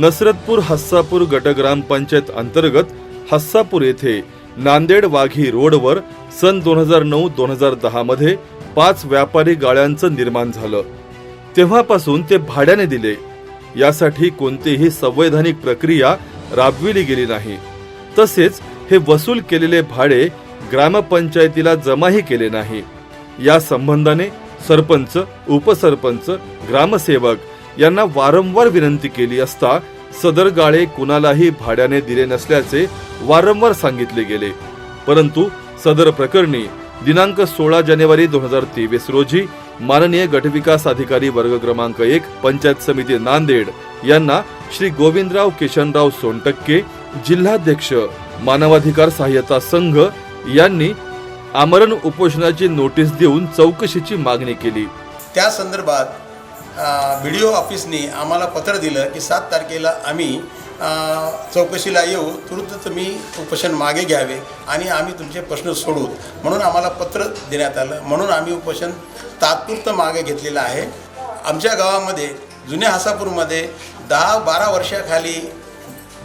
नसरतपूर हस्सापूर गटग्रामपंचायत अंतर्गत हस्सापूर येथे नांदेड वाघी रोडवर सन दोन हजार नऊ दोन हजार दहा मध्ये पाच व्यापारी गाळ्यांचं निर्माण झालं. तेव्हापासून ते भाड्याने दिले. यासाठी कोणतीही संवैधानिक प्रक्रिया राबविली गेली नाही. तसेच हे वसूल केलेले भाडे ग्रामपंचायतीला जमाही केले नाही. या संबंधाने सरपंच उपसरपंच ग्रामसेवक यांना वारंवार विनंती केली असता सदर गाळे कुणालाही भाड्याने दिले नसल्याचे वारंवार सांगितले गेले. परंतु सदर प्रकरणी दिनांक सोळा जानेवारी दोन हजार तेवीस रोजी माननीय गटविकास अधिकारी वर्ग क्रमांक एक पंचायत समिती नांदेड यांना श्री गोविंदराव किशनराव सोनटक्के जिल्हाध्यक्ष मानवाधिकार सहाय्यता संघ यांनी आमरण उपोषणाची नोटीस देऊन चौकशीची मागणी केली. त्या संदर्भात बी डी ओ ऑफिसने आम्हाला पत्र दिलं की सात तारखेला आम्ही चौकशीला येऊ. तुरंत तुम्ही उपोषण मागे घ्यावे आणि आम्ही तुमचे प्रश्न सोडू म्हणून आम्हाला पत्र देण्यात आलं. म्हणून आम्ही उपोषण तात्पुरतं मागे घेतलेलं आहे. आमच्या गावामध्ये जुन्या हासापूरमध्ये दहा बारा वर्षाखाली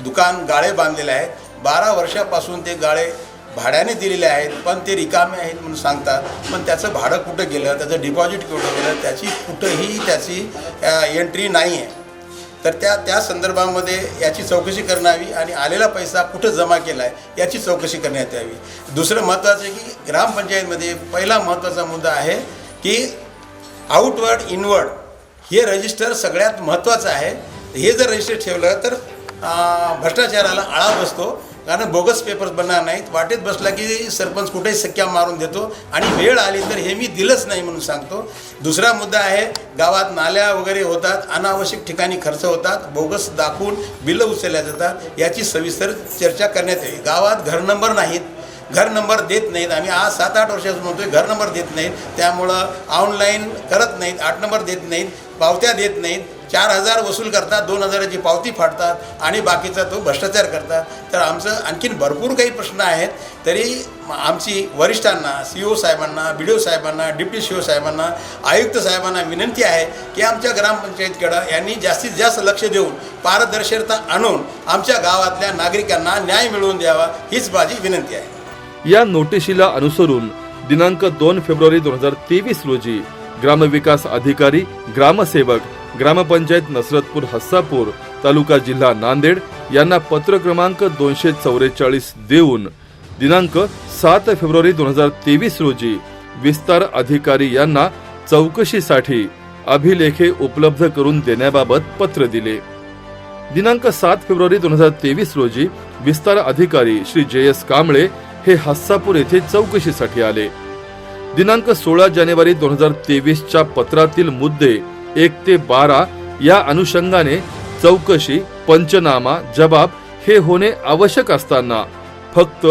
दुकान गाळे बांधलेले आहेत. बारा वर्षापासून ते गाळे भाड्याने दिलेले आहेत पण ते रिकामे आहेत म्हणून सांगतात. पण त्याचं भाडं कुठं गेलं त्याचं डिपॉझिट कुठं गेलं त्याची कुठंही त्याची एंट्री नाही आहे तर त्या त्या संदर्भामध्ये याची चौकशी करण्यावी आणि आलेला पैसा कुठं जमा केला आहे याची चौकशी करण्यात यावी. दुसरं महत्त्वाचं आहे की ग्रामपंचायतमध्ये पहिला महत्त्वाचा मुद्दा आहे की आउटवर्ड इनवर्ड हे रजिस्टर सगळ्यात महत्त्वाचं आहे. हे जर रजिस्टर ठेवलं तर भ्रष्टाचाराला आळा बसतो. कारण बोगस पेपर्स बनणार नाहीत. वाटेत बसला की सरपंच कुठेही सख्या मारून देतो आणि वेळ आली तर हे मी दिलंच नाही म्हणून सांगतो. दुसरा मुद्दा आहे गावात नाल्या वगैरे होतात अनावश्यक ठिकाणी खर्च होतात बोगस दाखवून बिलं उचलल्या जातात याची सविस्तर चर्चा करण्यात येईल. गावात घर नंबर नाहीत. घर नंबर देत नाहीत. आम्ही आज सात आठ वर्षापासून म्हणतोय घर नंबर देत नाहीत. त्यामुळं ऑनलाईन करत नाहीत आठ नंबर देत नाहीत पावत्या देत नाहीत. चार हजार वसूल करतात दोन हजाराची पावती फाडतात आणि बाकीचा तो भ्रष्टाचार करतात. तर आमचं आणखीन भरपूर काही प्रश्न आहेत. तरी आमची वरिष्ठांना सी ओ साहेबांना बी डी ओ साहेबांना डिप्टी सी ओ साहेबांना आयुक्त साहेबांना विनंती आहे की आमच्या ग्रामपंचायतकडं यांनी जास्तीत जास्त लक्ष देऊन पारदर्शकता आणून आमच्या गावातल्या नागरिकांना न्याय मिळवून द्यावा हीच माझी विनंती आहे. या नोटिशीला अनुसरून दिनांक दोन फेब्रुवारी दोन हजार तेवीस रोजी ग्रामविकास अधिकारी ग्रामसेवक ग्रामपंचायत नसरतपूर हस्सापूर तालुका जिल्हा नांदेड यांना पत्र क्रमांक दोनशे चौवेचाळीस देऊन दिनांक सात फेब्रुवारी दोन हजार तेवीस रोजी विस्तार अधिकारी यांना चौकशीसाठी अभिलेखे उपलब्ध करून देण्याबाबत पत्र दिले. दिनांक सात फेब्रुवारी दोन हजार तेवीस रोजी विस्तार अधिकारी श्री जे एस कांबळे हे हस्सापूर येथे चौकशीसाठी आले. दिनांक सोळा जानेवारी दोन हजार तेवीसच्या पत्रातील मुद्दे एक ते बारा या अनुषंगाने चौकशी पंचनामा जबाब हे होणे आवश्यक असताना फक्त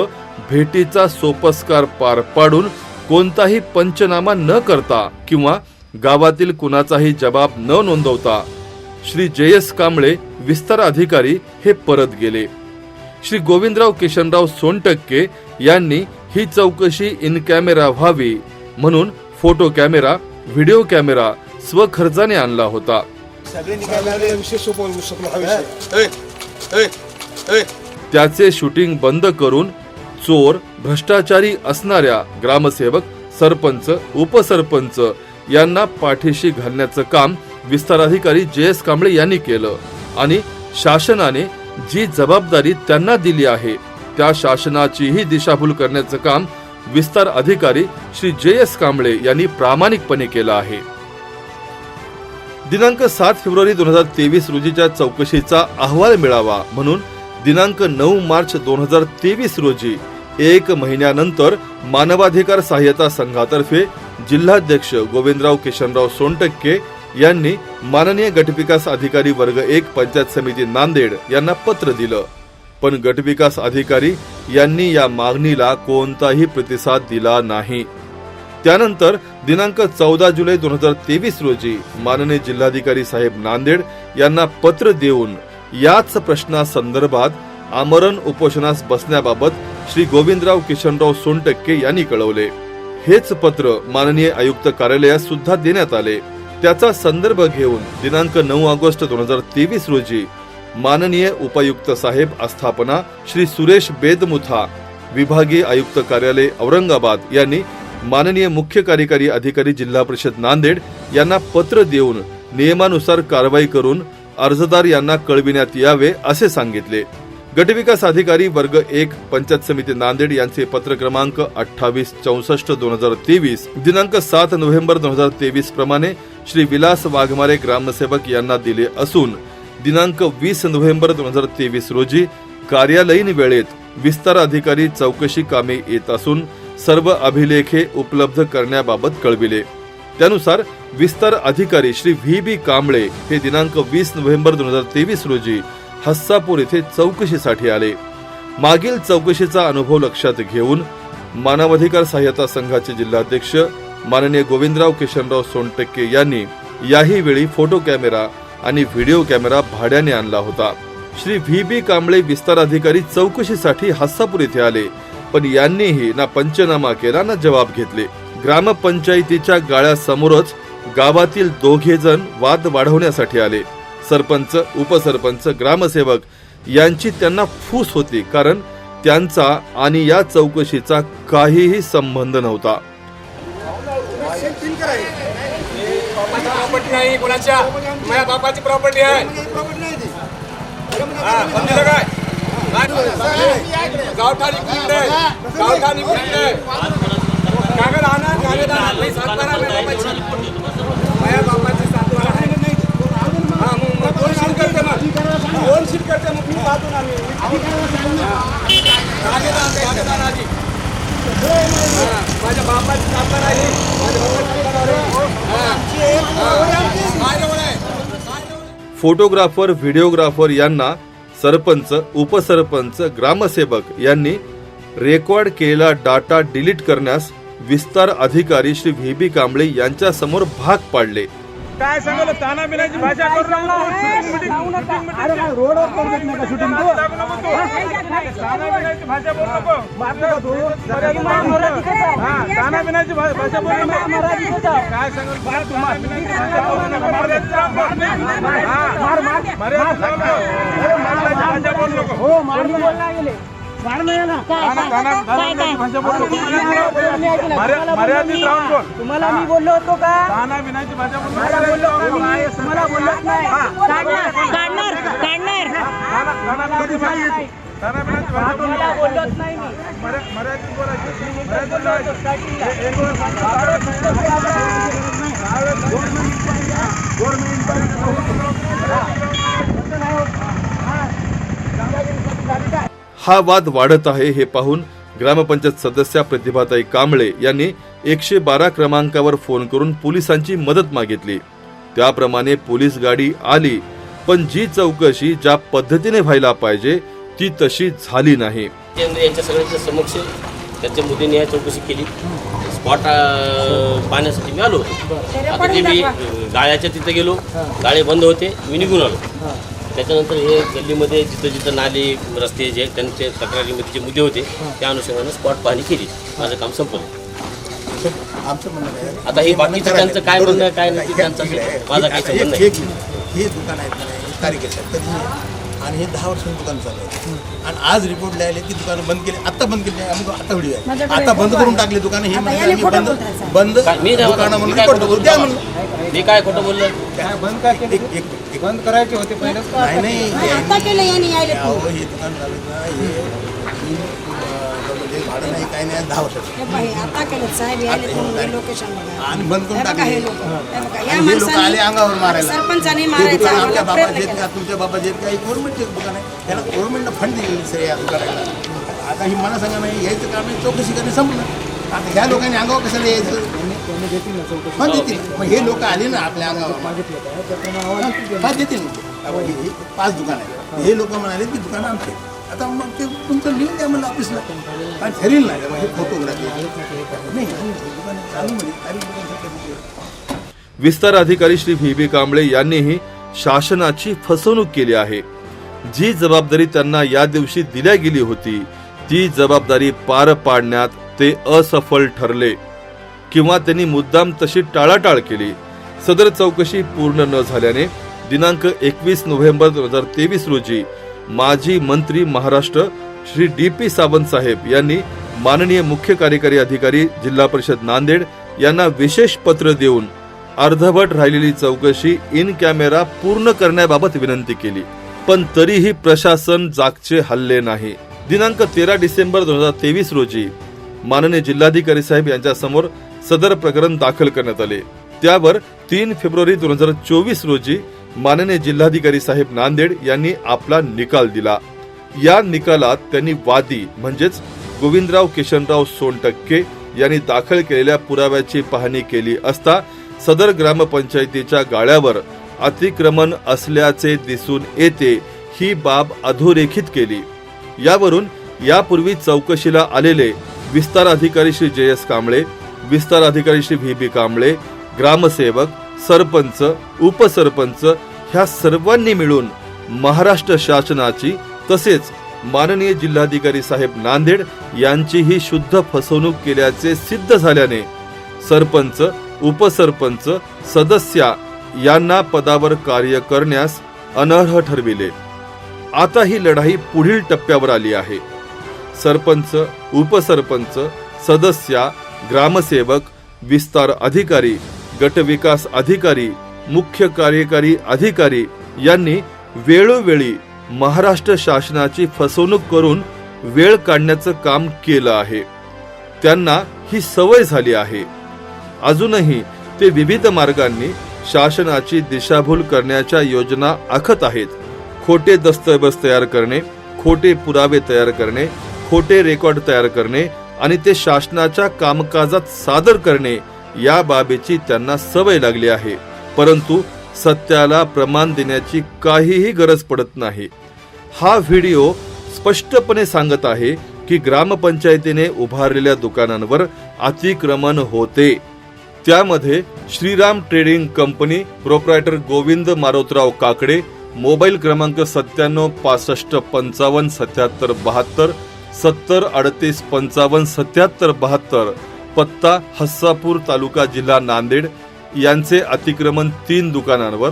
भेटीचा सोपस्कार पार पाडून कोणताही पंचनामा न करता किंवा गावातील कुणाचाही जबाब न नोंदवता श्री जयस कांबळे विस्तार अधिकारी हे परत गेले. श्री गोविंदराव किशनराव सोनटक्के यांनी ही चौकशी इन कॅमेरा व्हावी म्हणून फोटो कॅमेरा व्हिडिओ कॅमेरा स्वखर्चाने आणला होता. हा त्याचे शूटिंग बंद करून चोर भ्रष्टाचारी असणाऱ्या ग्रामसेवक सरपंच उपसरपंच यांना पाठीशी घालण्याचं काम विस्तार अधिकारी जे एस कांबळे यांनी केलं आणि शासनाने जी जबाबदारी त्यांना दिली आहे त्या शासनाचीही दिशाभूल करण्याचं काम विस्तार अधिकारी श्री जे एस कांबळे यांनी प्रामाणिकपणे केलं आहे. दिनांक सात फेब्रुवारी दोन हजार तेवीस रोजीच्या चौकशीचा अहवाल मिळावा म्हणून दिनांक नऊ मार्च दोन हजार तेवीस रोजी एक महिन्यानंतर मानवाधिकार सहाय्यता संघातर्फे जिल्हाध्यक्ष गोविंदराव किशनराव सोनटक्के यांनी माननीय गटविकास अधिकारी वर्ग एक पंचायत समिती नांदेड यांना पत्र दिलं. पण गटविकास अधिकारी यांनी या मागणीला कोणताही प्रतिसाद दिला नाही. त्यानंतर दिनांक चौदा जुलै दोन हजार तेवीस रोजी माननीय जिल्हाधिकारी साहेब नांदेड यांना पत्र देऊन याच प्रश्नासंदर्भात आमरण उपोषणास बसण्याबाबत श्री गोविंदराव किशनराव सोनटक्के यांनी कळवले. हेच पत्र माननीय आयुक्त कार्यालयात सुद्धा देण्यात आले. त्याचा संदर्भ घेऊन दिनांक नऊ ऑगस्ट दोन हजार तेवीस रोजी माननीय उपायुक्त साहेब आस्थापना श्री सुरेश बेदमुथा विभागीय आयुक्त कार्यालय औरंगाबाद यांनी माननीय मुख्य कार्यकारी अधिकारी जिल्हा परिषद नांदेड यांना पत्र देऊन नियमानुसार कारवाई करून अर्जदार यांना कळविण्यात यावे असे सांगितले. गटविकास अधिकारी वर्ग एक पंचायत समिती नांदेड यांचे पत्र क्रमांक अठ्ठावीस चौसष्ट दोन हजार तेवीस दिनांक सात नोव्हेंबर दोन हजार तेवीस प्रमाणे श्री विलास वाघमारे ग्रामसेवक यांना दिले असून दिनांक वीस नोव्हेंबर दोन हजार तेवीस रोजी कार्यालयीन वेळेत विस्तार अधिकारी चौकशी कामे येत असून सर्व अभिलेखे उपलब्ध करण्याबाबत कळविले. त्यानुसार विस्तार अधिकारी श्री व्ही बी कांबळे हे दिनांक वीस नोव्हेंबर दोन हजार तेवीस रोजी हस्सापूर येथे चौकशीसाठी आले. मागील चौकशीचा अनुभव लक्षात घेऊन मानवाधिकार सहाय्यता संघाचे जिल्हाध्यक्ष माननीय गोविंदराव किशनराव सोनटक्के यांनी याही वेळी फोटो कॅमेरा आणि व्हिडिओ कॅमेरा भाड्याने आणला होता. श्री व्ही बी कांबळे विस्तार अधिकारी चौकशीसाठी हस्सापूर येथे आले. पण यांनीही ना पंचनामा केला ना जबाब घेतले. ग्रामपंचायतीच्या गाळ्यासमोरच गावातील दोघे जण वाद वाढवण्यासाठी आले. सरपंच उपसरपंच ग्रामसेवक यांची त्यांना फूस होती कारण त्यांचा आणि या चौकशीचा काहीही संबंध नव्हता. प्रॉपर्टी आहे. हा, गावठाणी कुंड गावठाणी कागद आणा कागद आणा. मी सातबारा माझ्या बापाची. सातबारा हा मग दोन शीट करते मग. दोन शीट करते मग. मी पाहतो ना मी. कागद आण कागद माझ्या बापाची सातबारा आहे. माझ्या बापाची सातबारा फोटोग्राफर व्हिडिओग्राफर यांना सरपंच उपसरपंच ग्रामसेवक यांनी रेकॉर्ड केलेला डाटा डिलीट करण्यास विस्तार अधिकारी श्री व्ही बी कांबळे यांच्या समोर भाग पाडले. काय सांगाल ताना बिनाची भाषा करू रोडवर करू देत नाही का शूटिंग ताना बिनाची भाषा बोलू नको. हा तुम्हाला मर्यादित राहून बोल. मी बोललो होतो का? ताना भाषा बोललो तुम्हाला बोललोच नाही. काढणार काढणार तुम्हाला नाही मर्यादित बोलायची मर्यादित बोलायची एक वेळ सांगा. हा वाद वाढत आहे हे पाहून ग्रामपंचायत सदस्या प्रतिभाताई कांबळे यांनी एकशे बारा क्रमांकावर फोन करून पोलिसांची मदत मागितली. त्याप्रमाणे पोलीस गाडी आली पण जी चौकशी ज्या पद्धतीने व्हायला पाहिजे ती तशी झाली नाही. केंद्र यांच्या सगळ्यांच्या समक्ष त्यांच्या मुलीने या चौकशी केली. स्पॉट पाहण्यासाठी मी आलो होतो. आता ते मी गाळ्याच्या तिथे गेलो. गाळे बंद होते. मी निघून आलो. त्याच्यानंतर हे गल्लीमध्ये जिथं जिथं नाले रस्ते जे त्यांचे तक्रारीमध्ये जे मुद्दे होते त्या अनुषंगाने स्पॉट पाहणी केली. माझं काम संपलं. आमचं म्हणणं काय आहे? आता हे बाकीचं म्हणणं त्यांचं काय म्हणणं. काय नाही हे- त्यांचं. माझा हे- काही आता संबंध हे- नाही. हे- हे दुकान आहेत ना, हे तारीख आहे कधी आणि हे दहा वर्षांचं दुकान चालू आहे. आणि आज रिपोर्ट लिहायले की दुकानं बंद केली आता बंद केली आम्ही आता व्हिडिओ आहे. आता बंद करून टाकले दुकानं हे म्हणजे आम्ही बंद बंद काय- मी नाही दुकानं. म्हणून काय करू द्या मी काय खोटं बोललो? बंद काय केलं? एक- एक- एक- बंद करायचे होते पहिले नाही नाही आता केलं यांनी यायले अहो, हे दुकान चालू आहे ना हे ही, अं, म्हणजे भाडं नाही काही नाही दहा वर्षाचं. हे पाहे, आता केलं साहेब यायले म्हणून हे लोकेशन बघा. आणि बंद करून हे बघा टाकले. हे लोक. हे बघा या आणि हे लोक आले अंगावर माणसाने मारायला सरपंचाने मारायचा दुकान आमच्या आम्हाला बाबाचे प्रयत्न आहेत केला. का तुमच्या बाबाचे आहेत का हे गव्हर्नमेंटचे दुकान आहे. त्याला गव्हर्नमेंटनं फंड दिलेली सर या दुकानाला. आता ही मला सांगा नाही यायचं काम आहे चौकशी करणे संपलं. आता ह्या लोकांनी अंगावर कशाला यायचं? पण देतील मग हे लोक आले ना आपल्या अंगावर. हा देतील पाच दुकान आहे हे लोक म्हणाले की दुकान आमचे आता मग ते तुमचं लिहून द्या म्हणलं ऑफिसला पण ठरेल नाही हे फोटोग्राफी नाही चालू म्हणजे विस्तार अधिकारी श्री व्ही बी कांबळे यांनीही शासनाची फसवणूक केली आहे. जी जबाबदारी त्यांना या दिवशी दिल्या गेली होती ती जबाबदारी पार पाडण्यात ते असफल ठरले. किंवा त्यांनी मुद्दाम तशी टाळाटाळ केली. सदर चौकशी पूर्ण न झाल्याने दिनांक एकवीस नोव्हेंबर दोन हजार तेवीस रोजी माजी मंत्री महाराष्ट्र श्री डी पी सावंत साहेब यांनी माननीय मुख्य कार्यकारी अधिकारी जिल्हा परिषद नांदेड यांना विशेष पत्र देऊन अर्धवट राहिलेली चौकशी इन कॅमेरा पूर्ण करण्याबाबत विनंती केली. पण तरीही प्रशासन जागचे हल्ले नाही. दिनांक तेरा डिसेंबर दोन हजार तेवीस रोजी माननीय जिल्हाधिकारी साहेब यांच्यासमोर सदर प्रकरण दाखल करण्यात आले. त्यावर तीन फेब्रुवारी दोन हजार चोवीस रोजी माननीय जिल्हाधिकारी साहेब नांदेड यांनी आपला निकाल दिला. या निकालात त्यांनी वादी म्हणजेच गोविंदराव किशनराव सोनटक्के यांनी दाखल केलेल्या पुराव्याची पाहणी केली असता सदर ग्रामपंचायतीच्या गाळ्यावर अतिक्रमण असल्याचे दिसून येते ही बाब अधोरेखित केली. यावरून यापूर्वी चौकशीला आलेले विस्तार अधिकारी श्री जे एस कांबळे विस्तार अधिकारी श्री व्ही बी कांबळे ग्रामसेवक सरपंच उपसरपंच ह्या सर्वांनी मिळून महाराष्ट्र शासनाची तसेच माननीय जिल्हाधिकारी साहेब नांदेड यांची ही शुद्ध फसवणूक केल्याचे सिद्ध झाल्याने सरपंच उपसरपंच सदस्या यांना पदावर कार्य करण्यास अनर्ह ठरविले. आता ही लढाई पुढील टप्प्यावर आली आहे. सरपंच उपसरपंच सदस्या ग्रामसेवक विस्तार अधिकारी गटविकास अधिकारी मुख्य कार्यकारी अधिकारी यांनी वेळोवेळी महाराष्ट्र शासनाची फसवणूक करून वेळ काढण्याचं काम केलं आहे. त्यांना ही सवय झाली आहे. अजूनही ते विविध मार्गांनी शासनाची दिशाभूल करण्याच्या योजना आखत आहेत. खोटे दस्तऐवज तयार करणे खोटे पुरावे तयार करणे खोटे रेकॉर्ड तयार करणे आणि ते शासनाच्या कामकाजात सादर करणे या बाबीची त्यांना सवय लागली आहे. परंतु सत्याला प्रमाण देण्याची काहीही गरज पडत नाही. हा व्हिडिओ स्पष्टपणे सांगत आहे की ग्रामपंचायतीने उभारलेल्या दुकानांवर अतिक्रमण होते. त्यामध्ये Shriram trading company proprietor Govind Marotrao Kakade mobile क्रमांक सत्त्याण्णव पासष्ट पंचावन्न सत्याहत्तर बहात्तर सत्तर अडतीस पंचावन्न सत्याहत्तर बहात्तर. पत्ता हस्सापूर तालुका जिल्हा नांदेड. यांचे अतिक्रमण तीन दुकानांवर.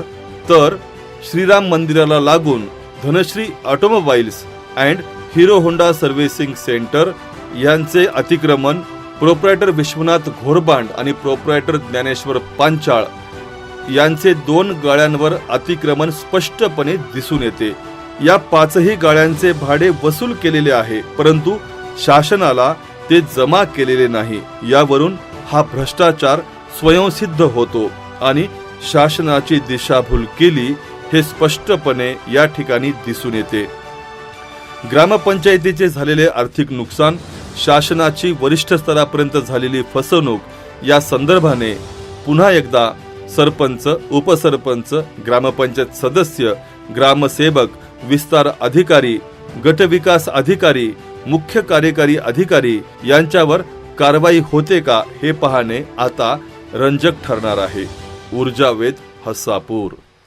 तर श्रीराम मंदिराला लागून Dhanashree automobiles and Hero Honda servicing centre यांचे अतिक्रमण. प्रोप्रायटर विश्वनाथ घोरबांड आणि प्रोप्रायटर ज्ञानेश्वर पांचाळ यांचे दोन गाळ्यांवर अतिक्रमण स्पष्टपणे दिसून येते. या पाचही गाळ्यांचे भाडे वसूल केलेले आहे परंतु शासनाला ते जमा केलेले नाही. यावरून हा भ्रष्टाचार स्वयंसिद्ध होतो आणि शासनाची दिशाभूल केली हे स्पष्टपणे या ठिकाणी दिसून येते. ग्रामपंचायतीचे झालेले आर्थिक नुकसान शासनाची वरिष्ठ स्तरापर्यंत झालेली फसवणूक या संदर्भाने पुन्हा एकदा सरपंच उपसरपंच ग्रामपंचायत सदस्य ग्रामसेवक विस्तार अधिकारी गटविकास अधिकारी मुख्य कार्यकारी अधिकारी यांच्यावर कारवाई होते का हे पाहणे आता रंजक ठरणार आहे. ऊर्जावेद हस्सापूर.